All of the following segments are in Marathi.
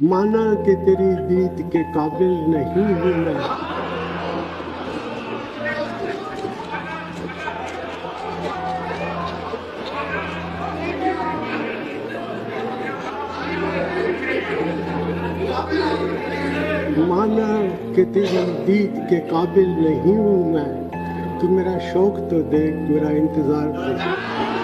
माना कि तेरी दीद के काबिल नहीं हूँ मैं। माना कि तेरी दीद के काबिल नहीं हूँ मैं। तू मेरा शौक तो देख, मेरा इंतज़ार देख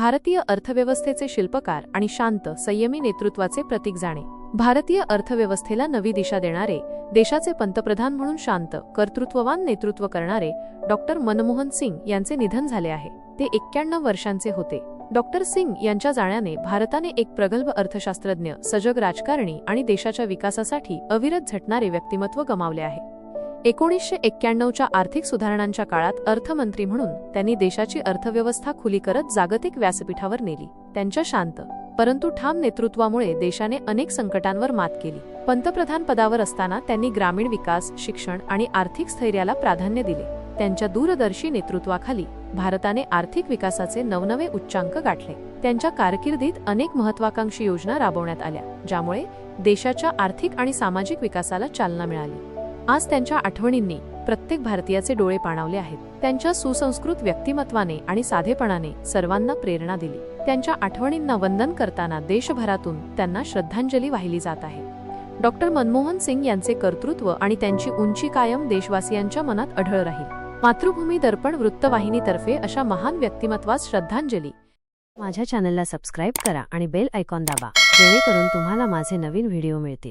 भारतीय अर्थव्यवस्थेचे शिल्पकार आणि शांत संयमी नेतृत्वाचे प्रतीक जाणे. भारतीय अर्थव्यवस्थेला नवी दिशा देणारे देशाचे पंतप्रधान म्हणून शांत कर्तृत्ववान नेतृत्व करणारे डॉक्टर मनमोहन सिंग यांचे निधन झाले आहे. ते एक्क्याण्णव वर्षांचे होते. डॉक्टर सिंग यांच्या जाण्याने भारताने एक प्रगल्भ अर्थशास्त्रज्ञ सजग राजकारणी आणि देशाच्या विकासासाठी अविरत झटणारे व्यक्तिमत्व गमावले आहे. एकोणीसशे एक्क्याण्णवच्या आर्थिक सुधारणांच्या काळात अर्थमंत्री म्हणून त्यांनी देशाची अर्थव्यवस्था खुली करत जागतिक व्यासपीठावर नेली. त्यांच्या शांत परंतु ठाम नेतृत्वामुळे देशाने अनेक संकटांवर मात केली. पंतप्रधान पदावर असताना त्यांनी ग्रामीण विकास शिक्षण आणि आर्थिक स्थैर्याला प्राधान्य दिले. त्यांच्या दूरदर्शी नेतृत्वाखाली भारताने आर्थिक विकासाचे नवनवे उच्चांक गाठले. त्यांच्या कारकिर्दीत अनेक महत्वाकांक्षी योजना राबवण्यात आल्या ज्यामुळे देशाच्या आर्थिक आणि सामाजिक विकासाला चालना मिळाली. आज त्यांच्या आठवणींनी प्रत्येक भारतीयाचे डोळे पाणावले आहेत. त्यांच्या सुसंस्कृत व्यक्तिमत्वाने आणि साधेपणाने सर्वांना प्रेरणा दिली. त्यांच्या आठवणींना वंदन करताना देशभरातून त्यांना श्रद्धांजली वाहिली जात आहे. डॉक्टर मनमोहन सिंग यांचे कर्तृत्व आणि त्यांची उंची कायम देशवासियांच्या मनात आढळ राहील. मातृभूमी दर्पण वृत्तवाहिनीतर्फे अशा महान व्यक्तिमत्वास श्रद्धांजली. माझ्या चॅनलला सबस्क्राईब करा आणि बेल आयकॉन दाबा जेणेकरून तुम्हाला माझे नवीन व्हिडिओ मिळतील.